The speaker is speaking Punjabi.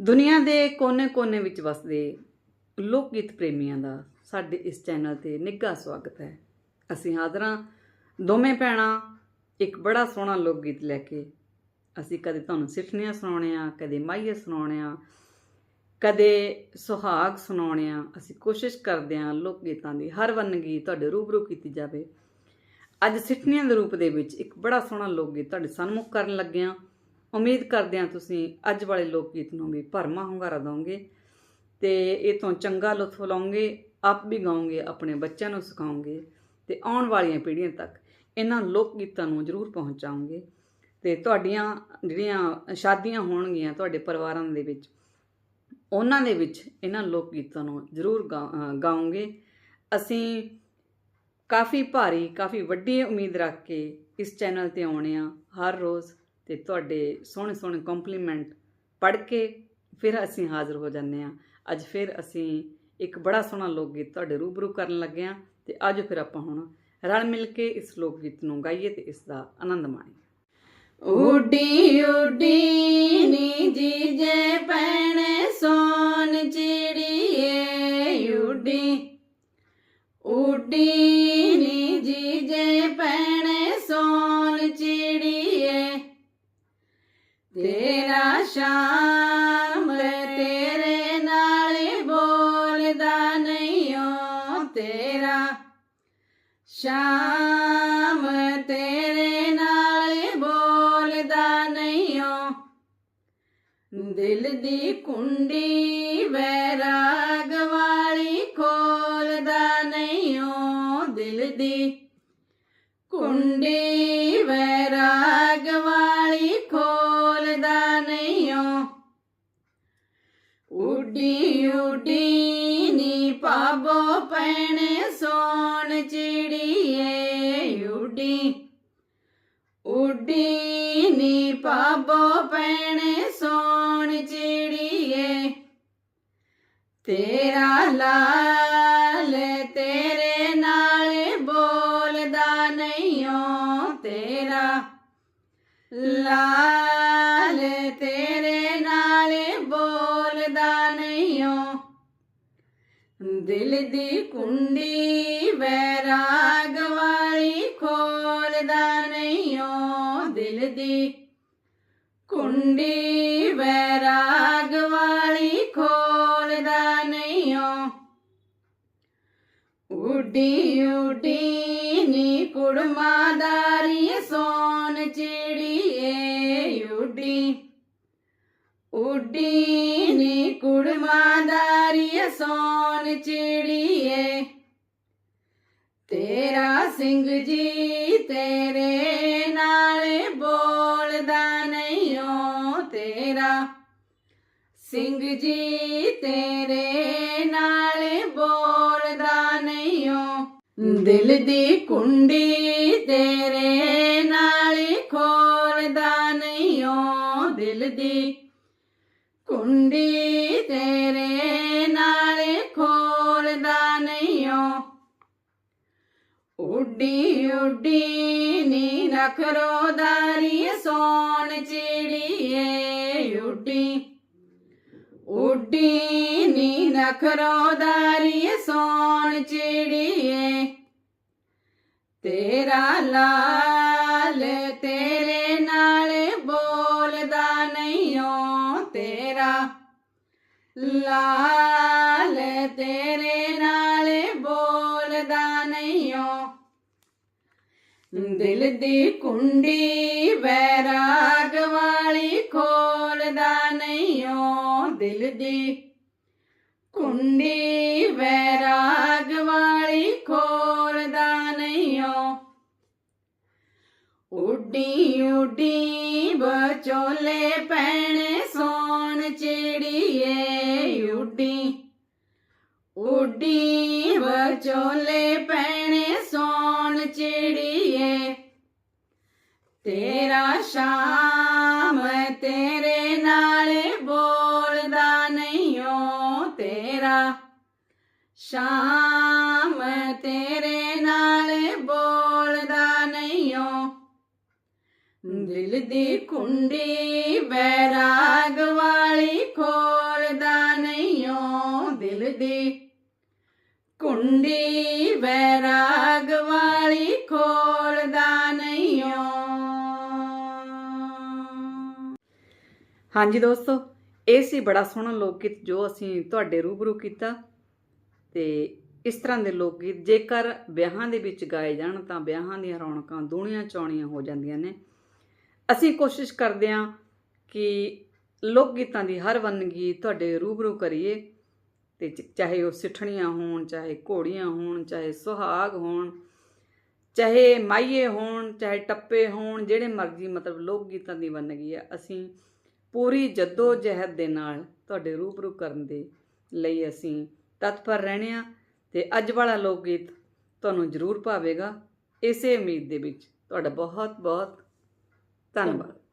ਦੁਨੀਆ ਦੇ ਕੋਨੇ-ਕੋਨੇ ਵਿੱਚ ਵਸਦੇ ਲੋਕ ਗੀਤ ਪ੍ਰੇਮੀਆਂ ਦਾ ਸਾਡੇ ਇਸ ਚੈਨਲ ਤੇ ਨਿੱਘਾ ਸਵਾਗਤ ਹੈ। ਅਸੀਂ ਹਾਜ਼ਰਾਂ ਦੋਵੇਂ ਭੈਣਾਂ, ਇੱਕ ਬੜਾ ਸੋਹਣਾ ਲੋਕ ਗੀਤ ਲੈ ਕੇ। ਅਸੀਂ ਕਦੇ ਤੁਹਾਨੂੰ ਸਿੱਠਣੀਆਂ ਸੁਣਾਉਣੇ ਆ ਕਦੇ ਮਾਹੀਏ ਸੁਣਾਉਣੇ ਆ ਕਦੇ ਸੁਹਾਗ ਸੁਣਾਉਣੇ ਆ ਅਸੀਂ ਕੋਸ਼ਿਸ਼ ਕਰਦੇ ਹਾਂ ਲੋਕ ਗੀਤਾਂ ਦੀ ਹਰ ਵੰਨਗੀ ਤੁਹਾਡੇ ਰੂਬਰੂ ਕੀਤੀ ਜਾਵੇ। ਅੱਜ ਸਿੱਠਣੀਆਂ ਦੇ ਰੂਪ ਦੇ ਵਿੱਚ ਇੱਕ ਬੜਾ ਸੋਹਣਾ ਲੋਕ ਗੀਤ ਤੁਹਾਡੇ ਸਨਮੁਖ ਕਰਨ ਲੱਗੇ ਹਾਂ। ਉਮੀਦ ਕਰਦੇ ਹਾਂ ਤੁਸੀਂ ਅੱਜ ਵਾਲੇ ਲੋਕ ਗੀਤ ਨੂੰ ਵੀ ਭਰਮਾ ਹੁੰਗਾਰਾ ਦਿਓਗੇ ਤੇ ਇਹ ਤੋਂ ਚੰਗਾ ਲੁਤਫ ਲਾਉਂਗੇ ਆਪ ਵੀ ਗਾਉਂਗੇ ਆਪਣੇ ਬੱਚਿਆਂ ਨੂੰ ਸਿਖਾਓਗੇ ਤੇ ਆਉਣ ਵਾਲੀਆਂ ਪੀੜ੍ਹੀਆਂ ਤੱਕ ਇਹਨਾਂ ਲੋਕ ਗੀਤਾਂ ਨੂੰ ਜ਼ਰੂਰ ਪਹੁੰਚਾਉਂਗੇ ਤੇ ਤੁਹਾਡੀਆਂ ਜਿਹੜੀਆਂ ਸ਼ਾਦੀਆਂ ਹੋਣਗੀਆਂ ਤੁਹਾਡੇ ਪਰਿਵਾਰਾਂ ਦੇ ਵਿੱਚ, ਉਹਨਾਂ ਦੇ ਵਿੱਚ ਇਹਨਾਂ ਲੋਕ ਗੀਤਾਂ ਨੂੰ ਜ਼ਰੂਰ ਗਾ- ਅਹ ਅਸੀਂ ਕਾਫੀ ਭਾਰੀ, ਕਾਫੀ ਵੱਡੀ ਉਮੀਦ ਰੱਖ ਕੇ ਇਸ ਚੈਨਲ ਤੇ ਆਉਣੇ ਆ ਹਰ ਰੋਜ਼ ਤੇ ਤੁਹਾਡੇ ਸੋਹਣੇ ਸੋਹਣੇ ਕੰਪਲੀਮੈਂਟ ਪੜ੍ਹ ਕੇ ਫਿਰ ਅਸੀਂ ਹਾਜ਼ਰ ਹੋ ਜਾਂਦੇ ਆ ਅੱਜ ਫਿਰ ਅਸੀਂ ਇੱਕ ਬੜਾ ਸੋਹਣਾ ਲੋਕ ਗੀਤ ਤੁਹਾਡੇ ਰੂਬਰੂ ਕਰਨ ਲੱਗੇ ਆ ਤੇ ਅੱਜ ਫਿਰ ਆਪਾਂ ਹੁਣ ਰਲ ਮਿਲ ਕੇ ਇਸ ਲੋਕ ਗੀਤ ਨੂੰ ਗਾਈਏ ਤੇ ਇਸ ਦਾ ਆਨੰਦ ਮਾਣੀਏ। ਉੱਡੀ ਉੱਡੀ ਨੀ ਜੀਜੇ ਪੈਣੇ ਸੋਨ ਚਿੜੀਏ, ਉੱਡੀ ਉੱਡੀ ਤੇਰਾ ਸ਼ਾਮ ਤੇਰੇ ਨਾਲ ਬੋਲਦਾ ਨਹੀਂ ਓ ਤੇਰਾ। ਸ਼ਾਮ ਤੇਰੇ ਨਾਲ ਬੋਲਦਾ ਨਹੀਂ ਓ ਦਿਲ ਦੀ ਕੁੰਡੀ ਵੈਰਾਗ ਵਾਲੀ ਖੋਲਦਾ ਨਹੀਂ ਓ ਦਿਲ ਦੀ ਕੁੰਡੀ ਵੈਰਾਗ ਪਾਬੋ ਪੈਣੇ ਸੋਨ ਚਿੜੀਏ ਉਡੀ। ਉੱਡੀ ਨੀ ਪਾਬੋ ਪੈਣੇ ਸੋਨ ਚਿੜੀਏ। ਤੇਰਾ ਲਾਲ ਤੇਰੇ ਨਾਲ ਬੋਲਦਾ ਨਹੀਂ ਓ ਤੇਰਾ। ਲਾਲ ਦਿਲ ਦੀ ਕੁੰਡੀ ਵੈਰਾਗ ਵਾਲੀ ਖੋਲਦਾ ਨਹੀਂ ਓ ਦਿਲ ਦੀ ਕੁੰਡੀ ਵੈਰਾਗ ਵਾਲੀ ਖੋਲਦਾ ਨਹੀਂ ਓ ਉਡੀ ਉੱਡੀ ਨੀ ਕੁੜਮਾਦਾਰੀ ਸੋਨ ਚਿੜੀਏ ਉੱਡੀ। ਉੱਡੀ ਨੀ ਕੁੜਮਾਦਾਰੀ ਸੋਨ ਚਿੜੀਏ। ਤੇਰਾ ਸਿੰਘ ਜੀ ਤੇਰੇ ਨਾਲ ਬੋਲਦਾ ਨਹੀਂ ਓ ਤੇਰਾ। ਸਿੰਘ ਜੀ ਤੇਰੇ ਨਾਲ ਬੋਲਦਾ ਨਹੀਂ ਓ। ਦਿਲ ਦੀ ਕੁੰਡੀ ਤੇਰੇ ਨਾਲ ਖੋਲਦਾ ਨਹੀਂ ਓ। ਦਿਲ ਦੀ ਕੁੰਡੀ ਤੇਰੇ ਨਾਲ ਖੋਲਦਾ ਨਹੀਂ ਓ ਉੱਡੀ ਉੱਡੀ ਨੀ ਨਖਰੋਦਾਰੀ ਸੋਨ ਚਿੜੀਏ ਉੱਡੀ। ਉੱਡੀ ਨੀ ਨਖਰੋਦਾਰੀ ਸੋਨ ਚਿੜੀਏ। ਤੇਰਾ ਲਾ ਲਾਲ ਤੇਰੇ ਨਾਲ ਬੋਲਦਾ ਨਹੀਂ ਓ ਦਿਲ ਦੀ ਕੁੰਡੀ ਵੈਰਾਗ ਵਾਲੀ ਖੋਲਦਾ ਨਹੀਂ ਓ ਦਿਲ ਦੀ ਕੁੰਡੀ ਵੈਰਾਗ ਵਾਲੀ ਖੋਲਦਾ ਨਹੀਂ ਓ ਉੱਡੀ ਉੱਡੀ ਬਚੋਲੇ ਪੈਣੇ ਉੱਡੀ ਬਚੋਲੇ ਪੈਣੇ ਸੋਨ ਚਿੜੀਏ। ਤੇਰਾ ਸ਼ਾਮ ਤੇਰੇ ਨਾਲ ਬੋਲਦਾ ਨਹੀਂ ਓ ਤੇਰਾ। ਸ਼ਾਮ ਤੇਰੇ ਨਾਲ ਬੋਲਦਾ ਨਹੀਂ ਓ। ਦਿਲ ਦੀ ਕੁੰਡੀ ਬੈਰਾਗ ਵਾਲੀ ਖੋ ਕੁੰਡੀ ਵੈਰਾਗ ਵਾਲੀ ਖੋਲਦਾ ਨਹੀਂ ਹਾਂਜੀ ਦੋਸਤੋ, ਇਹ ਸੀ ਬੜਾ ਸੋਹਣਾ ਲੋਕ ਗੀਤ ਜੋ ਅਸੀਂ ਤੁਹਾਡੇ ਰੂਬਰੂ ਕੀਤਾ। ਤੇ ਇਸ ਤਰ੍ਹਾਂ ਦੇ ਲੋਕ ਗੀਤ ਜੇਕਰ ਵਿਆਹਾਂ ਦੇ ਵਿੱਚ ਗਾਏ ਜਾਣ ਤਾਂ ਵਿਆਹਾਂ ਦੀਆਂ ਰੌਣਕਾਂ ਦੂਣੀਆਂ ਚੌਣੀਆਂ ਹੋ ਜਾਂਦੀਆਂ ਨੇ। ਅਸੀਂ ਕੋਸ਼ਿਸ਼ ਕਰਦੇ ਹਾਂ ਕਿ ਲੋਕ ਗੀਤਾਂ ਦੀ ਹਰ ਵੰਨਗੀ ਤੁਹਾਡੇ ਰੂਬਰੂ ਕਰੀਏ। ਤੇ ਚ- ਚਾਹੇ ਉਹ ਸਿੱਠਣੀਆਂ ਹੋਣ, ਚਾਹੇ ਘੋੜੀਆਂ ਹੋਣ, ਚਾਹੇ ਸੁਹਾਗ ਹੋਣ, ਚਾਹੇ ਮਾਈਏ ਹੋਣ, ਚਾਹੇ ਟੱਪੇ ਹੋਣ, ਜਿਹੜੇ ਮਰਜ਼ੀ ਮਤਲਬ ਲੋਕ ਗੀਤਾਂ ਦੀ ਵੰਨਗੀ ਆ, ਅਸੀਂ ਪੂਰੀ ਜੱਦੋ ਜਹਿਦ ਦੇ ਨਾਲ ਤੁਹਾਡੇ ਰੂਬਰੂ ਕਰਨ ਦੇ ਲਈ ਅਸੀਂ ਤਤਪਰ ਰਹਿਣੇ ਆ ਤੇ ਅੱਜ ਵਾਲਾ ਲੋਕ ਗੀਤ ਤੁਹਾਨੂੰ ਜ਼ਰੂਰ ਭਾਵੇਗਾ। ਇਸੇ ਉਮੀਦ ਦੇ ਵਿੱਚ ਤੁਹਾਡਾ ਬਹੁਤ ਬਹੁਤ ਧੰਨਵਾਦ।